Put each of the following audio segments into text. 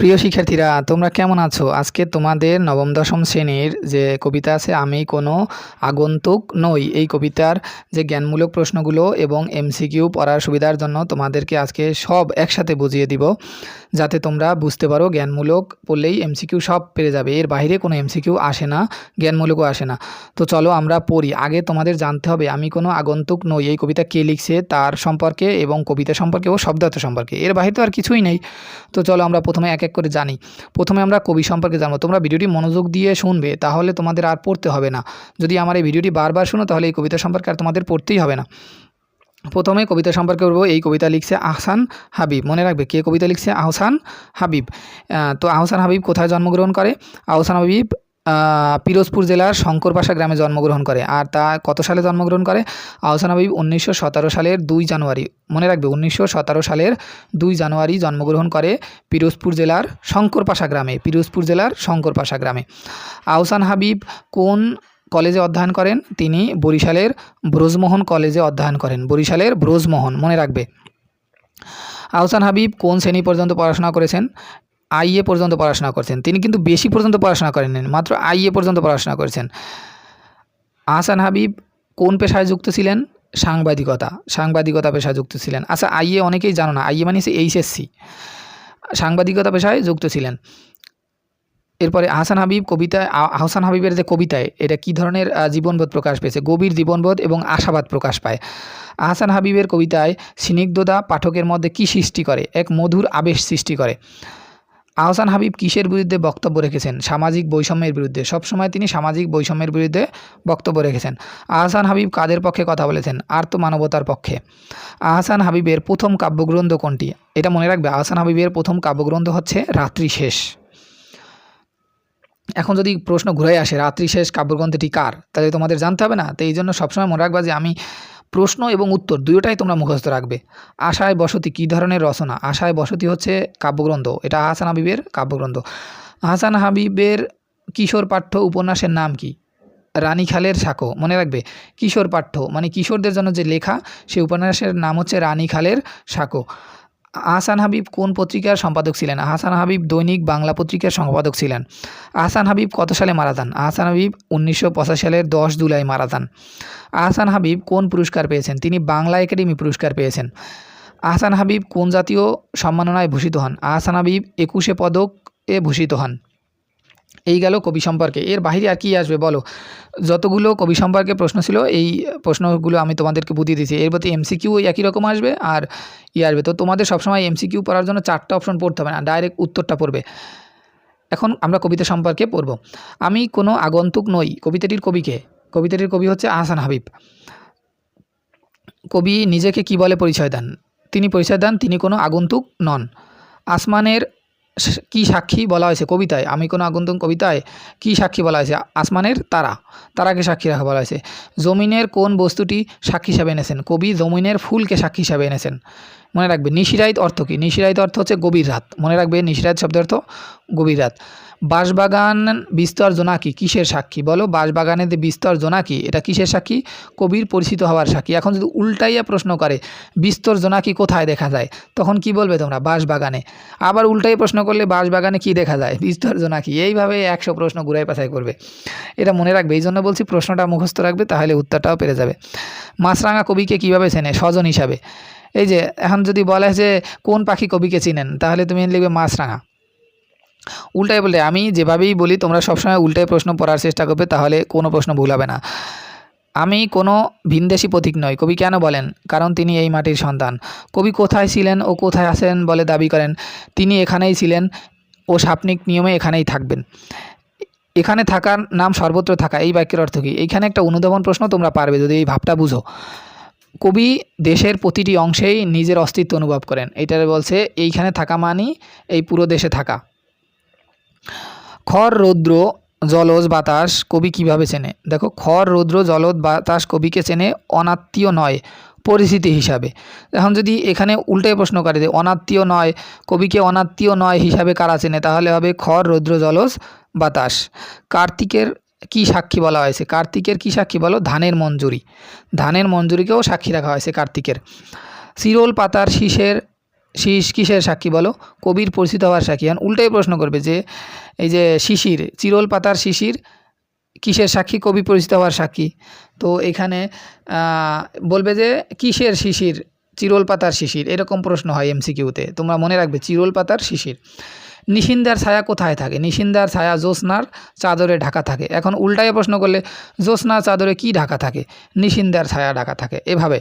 প্রিয় শিক্ষার্থীরা, তোমরা কেমন আছো? আজকে তোমাদের নবম, দশম শ্রেণির যে কবিতা আছে, আমি কোনো আগন্তুক নই এই কবিতার যে জ্ঞানমূলক প্রশ্নগুলো এবং এমসিকিউ পড়ার সুবিধার জন্য তোমাদেরকে আজকে সব একসাথে বুঝিয়ে দিব। যাতে তোমরা বুঝতে পারো, জ্ঞানমূলক পড়লেই এমসিকিউ সব পেরে যাবে। এর বাইরে কোনো এমসিকিউ আসে না, জ্ঞানমূলকও আসে না। তো চলো আমরা পড়ি। আগে তোমাদের জানতে হবে, আমি কোনো আগন্তুক নই এই কবিতা কে লিখছে, তার সম্পর্কে এবং কবিতা সম্পর্কে ও শব্দার্থ সম্পর্কে। এর বাইরে তো আর কিছুই নেই। তো চলো আমরা প্রথমে এক এক করে জানি। প্রথমে আমরা কবি সম্পর্কে জানব। তোমরা ভিডিওটি মনোযোগ দিয়ে শুনবে, তাহলে তোমাদের আর পড়তে হবে না। যদি আমার এই ভিডিওটি বারবার শুনো, তাহলে এই কবিতা সম্পর্কে আর তোমাদের পড়তেই হবে না। প্রথমে কবিতা সম্পর্কে বলব এই কবিতা লিখছে আহসান হাবিব। মনে রাখবে, কে কবিতা লিখছে? আহসান হাবিব। তো আহসান হাবিব কোথায় জন্মগ্রহণ করে? আহসান হাবিব পিরোজপুর জেলার শঙ্করপাশা গ্রামে জন্মগ্রহণ করে। আর তা কত সালে জন্মগ্রহণ করে? আহসান হাবিব উনিশশো সতেরো সালের দুই জানুয়ারি। মনে রাখবে, উনিশশো সতেরো সালের দুই জানুয়ারি জন্মগ্রহণ করে পিরোজপুর জেলার শঙ্করপাশা গ্রামে, পিরোজপুর জেলার শঙ্করপাশা গ্রামে। আহসান হাবিব কোন কলেজে অধ্যয়ন করেন? তিনি বরিশালের ব্রজমোহন কলেজে অধ্যয়ন করেন। বরিশালের ব্রজমোহন, মনে রাখবে। আহসান হাবিব কোন শ্রেণি পর্যন্ত পড়াশোনা করেছেন? আইএ পর্যন্ত পড়াশোনা করেছেন। তিনি কিন্তু বেশি পর্যন্ত পড়াশোনা করেননি মাত্র আইএ পর্যন্ত পড়াশোনা করেছেন। আহসান হাবিব কোন পেশায় যুক্ত ছিলেন? সাংবাদিকতা সাংবাদিকতা পেশায় যুক্ত ছিলেন। আচ্ছা আইএ অনেকেই জানো না, আইএ মানে এইচএসসি। সাংবাদিকতা পেশায় যুক্ত ছিলেন। এরপরে আহসান হাবিব কবিতায় আহসান হাবিবের যে কবিতায়, এটা কী ধরনের জীবনবোধ প্রকাশ পেয়েছে? গভীর জীবনবোধ এবং আশাবাদ প্রকাশ পায়। আহসান হাবিবের কবিতায়, স্নিগ্ধতা পাঠকের মধ্যে কী সৃষ্টি করে? এক মধুর আবেশ সৃষ্টি করে। আহসান হাবিব কিসের বিরুদ্ধে বক্তব্য রেখেছেন? সামাজিক বৈষম্যের বিরুদ্ধে। সবসময় তিনি সামাজিক বৈষম্যের বিরুদ্ধে বক্তব্য রেখেছেন। আহসান হাবিব কাদের পক্ষে কথা বলেছেন? আর্ত মানবতার পক্ষে। আহসান হাবিবের প্রথম কাব্যগ্রন্থ কোনটি? এটা মনে রাখবে, আহসান হাবিবের প্রথম কাব্যগ্রন্থ হচ্ছে রাত্রি শেষ। এখন যদি প্রশ্ন ঘুরে আসে, রাত্রি শেষ কাব্যগ্রন্থটি কার? তাহলে তোমাদের জানতে হবে না? তো এই জন্য সবসময় মনে রাখবা যে আমি প্রশ্ন এবং উত্তর দুয়োটাই তোমরা মুখস্থ রাখবে। আশায় বসতি কী ধরনের রচনা? আশায় বসতি হচ্ছে কাব্যগ্রন্থ। এটা হাসান হাবিবের কাব্যগ্রন্থ। হাসান হাবিবের কিশোর পাঠ্য উপন্যাসের নাম কি? রানী খালের সাঁকো। মনে রাখবে, কিশোর পাঠ্য মানে কিশোরদের জন্য যে লেখা সেই উপন্যাসের নাম হচ্ছে রানী খালের সাঁকো। আহসান হাবিব কোন পত্রিকার সম্পাদক ছিলেন? আহসান হাবিব দৈনিক বাংলা পত্রিকার সম্পাদক ছিলেন। আহসান হাবিব কত সালে মারা যান? আহসান হাবিব উনিশশো পঁচাশি সালের দশ জুলাই মারা যান। আহসান হাবিব কোন পুরস্কার পেয়েছেন? তিনি বাংলা একাডেমি পুরস্কার পেয়েছেন। আহসান হাবিব কোন জাতীয় সম্মাননায় ভূষিত হন? আহসান হাবিব একুশে পদক এ ভূষিত হন। এই গেল কবি সম্পর্কে। এর বাইরে আর কি আসবে বলো? যতগুলো কবি সম্পর্কে প্রশ্ন ছিল, এই প্রশ্নগুলো আমি তোমাদেরকে বুঝিয়ে দিয়েছি। এর প্রতি এমসি এমসিকিউ একই রকম আসবে আর ই আসবে। তো তোমাদের সবসময় এমসিকিউ পড়ার জন্য চারটা অপশন পড়তে হবে না ডাইরেক্ট উত্তরটা পড়বে। এখন আমরা কবিতা সম্পর্কে পড়ব। আমি কোনো আগন্তুক নই, কবিতাটির কবিকে। কবিতাটির কবি হচ্ছে আহসান হাবিব। কবি নিজেকে কি বলে পরিচয় দেন? তিনি পরিচয় দেন, তিনি কোনো আগন্তুক নন। আসমানের কি সাক্ষী বলা হয়েছে কবিতায়? আমি কোনো আগন্তুক কবিতায় কি সাক্ষী বলা হয়েছে? আসমানের তারা। তারাকে সাক্ষী রাখা বলা হয়েছে। জমিনের কোন বস্তুটি সাক্ষী হিসাবে এনেছেন? কবি জমিনের ফুলকে সাক্ষী হিসাবে এনেছেন। মনে রাখবে, নিশিরাইত অর্থ কী? নিশিরাইত অর্থ হচ্ছে গভীর রাত। মনে রাখবে, নিশিরাইত শব্দের অর্থ গভীর রাত। বাঁশবাগান বিস্তর জোনাকি, কিসের সাক্ষী? বলো বাঁশবাগানের যে বিস্তর জোনাকি, এটা কিসের সাক্ষী? কবির পরিচিত হওয়ার সাক্ষী। এখন যদি উল্টাইয়া প্রশ্ন করে, বিস্তর জোনাকি কোথায় দেখা যায়? তখন কি বলবে তোমরা? বাঁশবাগানে। আবার উল্টাই প্রশ্ন করলে, বাঁশবাগানে কি দেখা যায়? বিস্তর জোনাকি। এইভাবে একশো প্রশ্ন ঘুরাই পাছাই করবে। এটা মনে রাখবে। এই জন্য বলছি, প্রশ্নটা মুখস্থ রাখবে, তাহলে উত্তরটাও পেরে যাবে। মাছরাঙা কবিকে কীভাবে চেনে? স্বজন হিসাবে। এই যে, এখন যদি বলে যে, কোন পাখি কবিকে চিনেন? তাহলে তুমি লিখবে মাছরাঙা। উল্টাই বললে আমি যেভাবেই বলি, তোমরা সবসময় উল্টাই প্রশ্ন পড়ার চেষ্টা করবে, তাহলে কোনো প্রশ্ন ভুল হবে না। আমি কোনো ভিনদেশি প্রতীক নই, কবি কেন বলেন? কারণ তিনি এই মাটির সন্তান। কবি কোথায় ছিলেন ও কোথায় আছেন বলে দাবি করেন, তিনি এখানেই ছিলেন ও সাপনিক নিয়মে এখানেই থাকবেন। এখানে থাকার নাম সর্বত্র থাকা, এই বাক্যের অর্থ কী? এইখানে একটা অনুধাবন প্রশ্ন তোমরা পারবে যদি এই ভাবটা বুঝো। কবি দেশের প্রতিটি অংশেই নিজের অস্তিত্ব অনুভব করেন। এটারে বলছে, এইখানে থাকা মানেই এই পুরো দেশে থাকা। খর রৌদ্র, জলজ বাতাস কবি কীভাবে চেনে? দেখো খর রৌদ্র, জলজ বাতাস কবিকে চেনে অনাত্মীয় নয়, পরিস্থিতি হিসাবে। এখন যদি এখানে উল্টে প্রশ্ন করে যে অনাত্মীয় নয়, কবিকে অনাত্মীয় নয় হিসাবে কারা চেনে, তাহলে হবে খর রৌদ্র, জলজ বাতাস। কার্তিকের কি সাক্ষী বলা হয়েছে? কার্তিকের কি সাক্ষী বলো? ধানের মঞ্জুরি। ধানের মঞ্জুরিকেও সাক্ষী রাখা হয়েছে কার্তিকের। শিরোল পাতার শীষের শীষ কিসের সাক্ষী বলো? কবির পরিচিত হওয়ার সাক্ষী। এখন উল্টাই প্রশ্ন করবে যে, এই যে শিশির, চিরল পাতার শিশির, কিসের সাক্ষী? কবি পরিচিত হওয়ার সাক্ষী। তো এখানে বলবে যে, কিসের শিশির? চিরল পাতার শিশির। এরকম প্রশ্ন হয় এমসিকিউতে। তোমরা মনে রাখবে, চিরল পাতার শিশির। নিশিন্দার ছায়া কোথায় থাকে? নিশিন্দার ছায়া জ্যোৎস্নার চাদরে ঢাকা থাকে। এখন উল্টায় প্রশ্ন করলে, জ্যোৎস্নার চাদরে কি ঢাকা থাকে? নিশিন্দার ছায়া ঢাকা থাকে। এভাবে,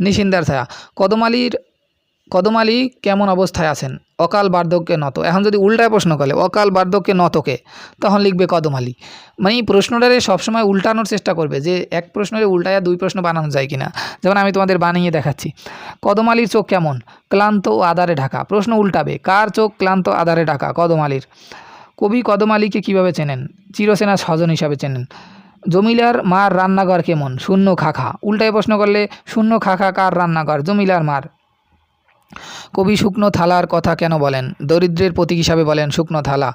নিশিন্দার ছায়া। কদমালির কদমালি কেমন অবস্থায় আছেন? অকাল বার্ধক্যে নত। এখন যদি উল্টায় প্রশ্ন করে, অকাল বার্ধক্যে নতকে, তখন লিখবে কদমালি মানে এই প্রশ্নটারে সবসময় উল্টানোর চেষ্টা করবে যে এক প্রশ্নের উল্টায়া দুই প্রশ্ন বানানো যায় কিনা। যেমন আমি তোমাদের বানিয়ে দেখাচ্ছি। কদমালির চোখ কেমন? ক্লান্ত ও আধারে ঢাকা। প্রশ্ন উল্টাবে, কার চোখ ক্লান্ত আধারে ঢাকা? কদমালির কবি কদমালিকে কীভাবে চেনেন? চিরসেনা স্বজন হিসাবে চেনেন। জমিলার মার রান্নাঘর কেমন? শূন্য খাখা। উল্টায় প্রশ্ন করলে, শূন্য খাখা কার রান্নাঘর? জমিলার মার। কবি শুকনো থালার কথা কেন বলেন? দরিদ্রের প্রতীক হিসাবে বলেন শুকনো থালা।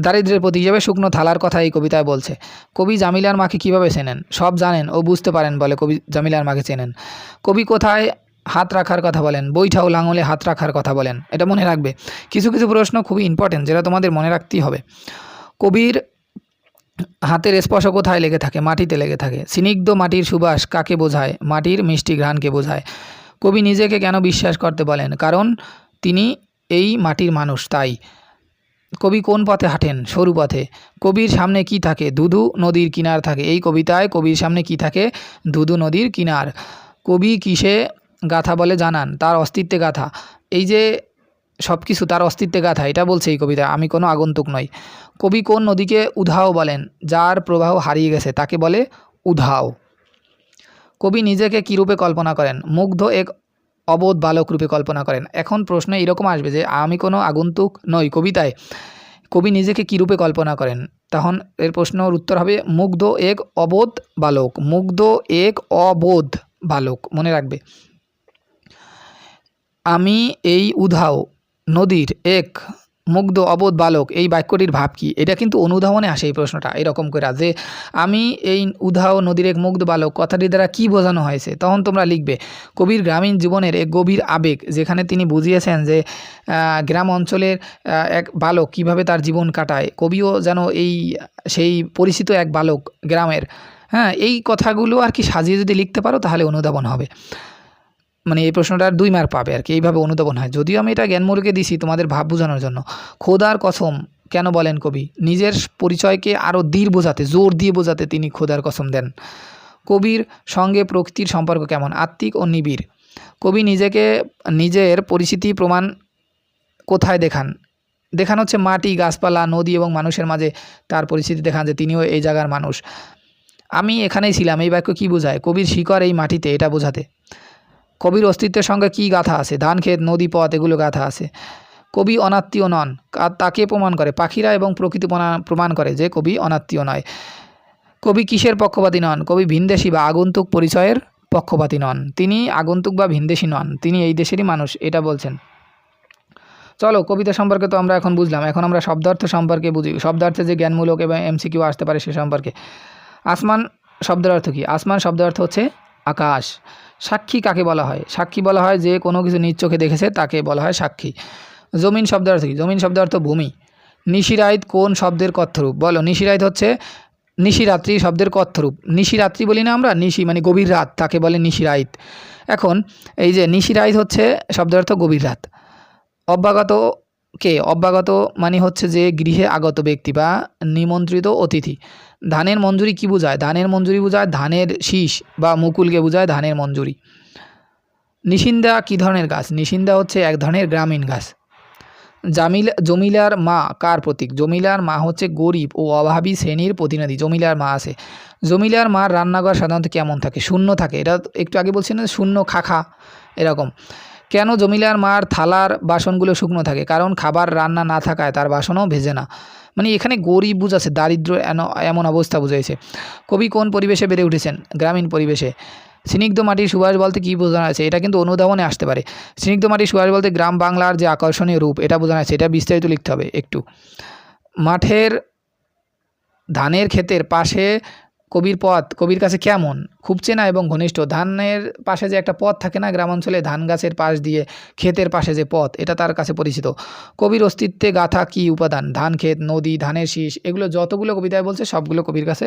দারিদ্রের প্রতীক হিসাবে শুকনো থালার কথা এই কবিতায় বলছে। কবি জামিলার মাকে কীভাবে চেনেন? সব জানেন ও বুঝতে পারেন বলে কবি জামিলার মাকে চেনেন। কবি কোথায় হাত রাখার কথা বলেন? বৈঠা ও লাঙলে হাত রাখার কথা বলেন। এটা মনে রাখবে। কিছু কিছু প্রশ্ন খুবই ইম্পর্টেন্ট যেটা তোমাদের মনে রাখতেই হবে। কবির হাতের স্পর্শ কোথায় লেগে থাকে? মাটিতে লেগে থাকে। স্নিগ্ধ মাটির সুবাস কাকে বোঝায়? মাটির মিষ্টি ঘ্রাণকে বোঝায়। কবি নিজেকে কেন বিশ্বাস করতে বলেন? কারণ তিনি এই মাটির মানুষ, তাই। কবি কোন পথে হাঁটেন? সরু পথে। কবির সামনে কি থাকে? দুধু নদীর কিনার থাকে। এই কবিতায় কবির সামনে কি থাকে? দুধু নদীর কিনার। কবি কিসে গাথা বলে জানান? তার অস্তিত্বে গাথা। এই যে সব কিছু তার অস্তিত্বে গাথা, এটা বলছে এই কবিতা। আমি কোনো আগন্তুক নই। কবি কোন নদীকে উধাও বলেন? যার প্রবাহ হারিয়ে গেছে, তাকে বলে উধাও। কবি নিজেকে কী রূপে কল্পনা করেন? মুগ্ধ এক অবোধ বালক রূপে কল্পনা করেন। এখন প্রশ্ন এরকম আসবে যে, আমি কোনো আগন্তুক নই কবিতায়। কবি নিজেকে কী রূপে কল্পনা করেন? তখন এর প্রশ্নর উত্তর হবে, মুগ্ধ এক অবোধ বালক, মুগ্ধ এক অবোধ বালক। মনে রাখবে। আমি এই উধাও, নদীর এক মুগ্ধ, অবোধ বালক, এই বাক্যটির ভাব কি? এটা কিন্তু অনুধাবনে আসে এই প্রশ্নটা, এরকম করে যে, আমি এই উধাও নদীর এক মুগ্ধ বালক, কথাটির দ্বারা কি বোঝানো হয়েছে? তখন তোমরা লিখবে, কবির গ্রামীণ জীবনের এক গভীর আবেগ, যেখানে তিনি বুঝিয়েছেন যে গ্রাম অঞ্চলের এক বালক কীভাবে তার জীবন কাটায়, কবিও যেন এই, সেই পরিচিত এক বালক গ্রামের। হ্যাঁ এই কথাগুলো আর কি সাজিয়ে যদি লিখতে পারো, তাহলে অনুধাবন হবে। মানে এই প্রশ্নটার দুই মার্ক পাবে আর কি, এইভাবে অনুধাবন হয়। যদিও আমি এটা জ্ঞানমূলকে দিছি তোমাদের ভাব বোঝানোর জন্য। খোদার কসম কেন বলেন কবি? নিজের পরিচয়কে আরও দৃঢ় বোঝাতে, জোর দিয়ে বোঝাতে তিনি খোদার কসম দেন। কবির সঙ্গে প্রকৃতির সম্পর্ক কেমন? আত্মিক ও নিবিড়। কবি নিজেকে, নিজের পরিচিতি প্রমাণ কোথায় দেখান? দেখানো হচ্ছে মাটি, গাছপালা, নদী এবং মানুষের মাঝে তার পরিস্থিতি দেখান যে তিনিও এই জায়গার মানুষ। আমি এখানেই ছিলাম, এই বাক্য কী বোঝায়? কবির শিকড় এই মাটিতে, এটা বোঝাতে। কবির অস্তিত্বের সঙ্গে কী গাথা আছে? ধান ক্ষেত, নদী পথ, এগুলো গাথা আছে। কবি অনাত্মীয় নন। তাকে প্রমাণ করে, পাখিরা এবং প্রকৃতি প্রমাণ করে যে কবি অনাত্মীয় নয়। কবি কিসের পক্ষপাতী নন? কবি ভিনদেশী বা আগন্তুক পরিচয়ের পক্ষপাতী নন। তিনি আগন্তুক বা ভিনদেশী নন। তিনি এই দেশেরই মানুষ, এটা বলছেন। চলো, কবিতা সম্পর্কে তো আমরা এখন বুঝলাম। এখন আমরা শব্দার্থ সম্পর্কে বুঝি। শব্দার্থে যে জ্ঞানমূলক এবং এমসিকিউ আসতে পারে সে সম্পর্কে। আসমান শব্দের অর্থ কী? আসমান শব্দের অর্থ হচ্ছে আকাশ। সাক্ষী কাকে বলা হয়? সাক্ষী বলা হয় যে কোনো কিছু নিজ চোখে দেখেছে, তাকে বলা হয় সাক্ষী। জমিন শব্দের অর্থ কী? জমিন শব্দের অর্থ ভূমি। নিশিরাইত কোন শব্দের কথ্যরূপ? বলো, নিশিরাইত হচ্ছে নিশিরাত্রি শব্দের কথ্যরূপ। নিশিরাত্রি বলি না আমরা, নিশি মানে গভীর রাত, তাকে বলে নিশিরাইত। এখন এই যে নিশিরাইত হচ্ছে শব্দের অর্থ গভীর রাত। অভ্যাগত কে? অভ্যাগত মানে হচ্ছে যে গৃহে আগত ব্যক্তি বা নিমন্ত্রিত অতিথি। ধানের মঞ্জুরি কি বোঝায়? ধানের মঞ্জুরি বোঝায় ধানের শীষ বা মুকুলকে বোঝায় ধানের মঞ্জুরি। নিশিন্দা কী ধরনের গাছ? নিশিন্দা হচ্ছে এক ধরনের গ্রামীণ গাছ। জামিল, জমিলার মা কার প্রতীক? জমিলার মা হচ্ছে গরিব ও অভাবী শ্রেণির প্রতিনিধি। জমিলার মা আছে। জমিলার মার রান্নাঘর সাধারণত কেমন থাকে? শূন্য থাকে। এটা একটু আগে বলছি না, শূন্য খাখা, এরকম। কেন জমিলার মার থালার বাসনগুলো শুকনো থাকে? কারণ খাবার রান্না না থাকায় তার বাসনও ভেজে না। মানে এখানে গরিব বুঝাছে দারিদ্র এমন অবস্থা বুঝাইছে। কবি কোন পরিবেশে বেড়ে উঠেছেন? গ্রামীণ পরিবেশে। স্নিগ্ধ মাটির সুভাষ বলতে কী বোঝানো আছে? এটা কিন্তু অনুধাবনে আসতে পারে। স্নিগ্ধ মাটির সুভাষ বলতে গ্রাম বাংলার যে আকর্ষণীয় রূপ, এটা বোঝানো আছে। এটা বিস্তারিত লিখতে হবে একটু। মাঠের ধানের ক্ষেতের পাশে কবির পথ, কবির কাছে কেমন? খুব চেনা এবং ঘনিষ্ঠ। ধানের পাশে যে একটা পথ থাকে না, গ্রামাঞ্চলে ধান গাছের পাশ দিয়ে ক্ষেতের পাশে যে পথ, এটা তার কাছে পরিচিত। কবির অস্তিত্বে গাথা কী উপাদান? ধান, ক্ষেত, নদী, ধানের শীষ, এগুলো যতগুলো কবিতায় বলছে, সবগুলো কবির কাছে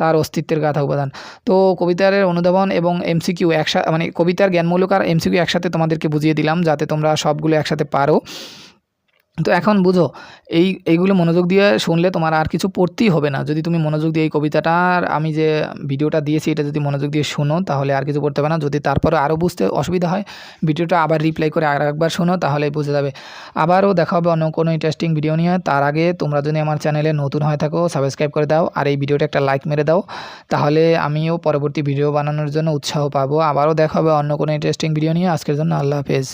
তার অস্তিত্বের গাথা উপাদান। তো কবিতার অনুধাবন এবং এমসিকিউ একসাথে মানে কবিতার জ্ঞানমূলক আর এমসিকিউ একসাথে তোমাদেরকে বুঝিয়ে দিলাম, যাতে তোমরা সবগুলো একসাথে পারো। তো এখন বুঝো, এই, এইগুলো মনোযোগ দিয়ে শুনলে তোমার আর কিছু পড়তেই হবে না। যদি তুমি মনোযোগ দিয়ে এই কবিতাটার আমি যে ভিডিওটা দিয়েছি, এটা যদি মনোযোগ দিয়ে শোনো, তাহলে আর কিছু পড়তে হবে না। যদি তারপরে আরও বুঝতে অসুবিধা হয়, ভিডিওটা আবার রিপ্লাই করে আর একবার শোনো তাহলে বুঝে যাবে। আবারও দেখা হবে অন্য কোনো ইন্টারেস্টিং ভিডিও নিয়ে। তার আগে তোমরা যদি আমার চ্যানেলে নতুন হয়ে থাকো সাবস্ক্রাইব করে দাও, আর এই ভিডিওটা একটা লাইক মেরে দাও, তাহলে আমিও পরবর্তী ভিডিও বানানোর জন্য উৎসাহ পাবো। আবারও দেখা হবে অন্য কোনো ইন্টারেস্টিং ভিডিও নিয়ে। আজকের জন্য আল্লাহ হাফেজ।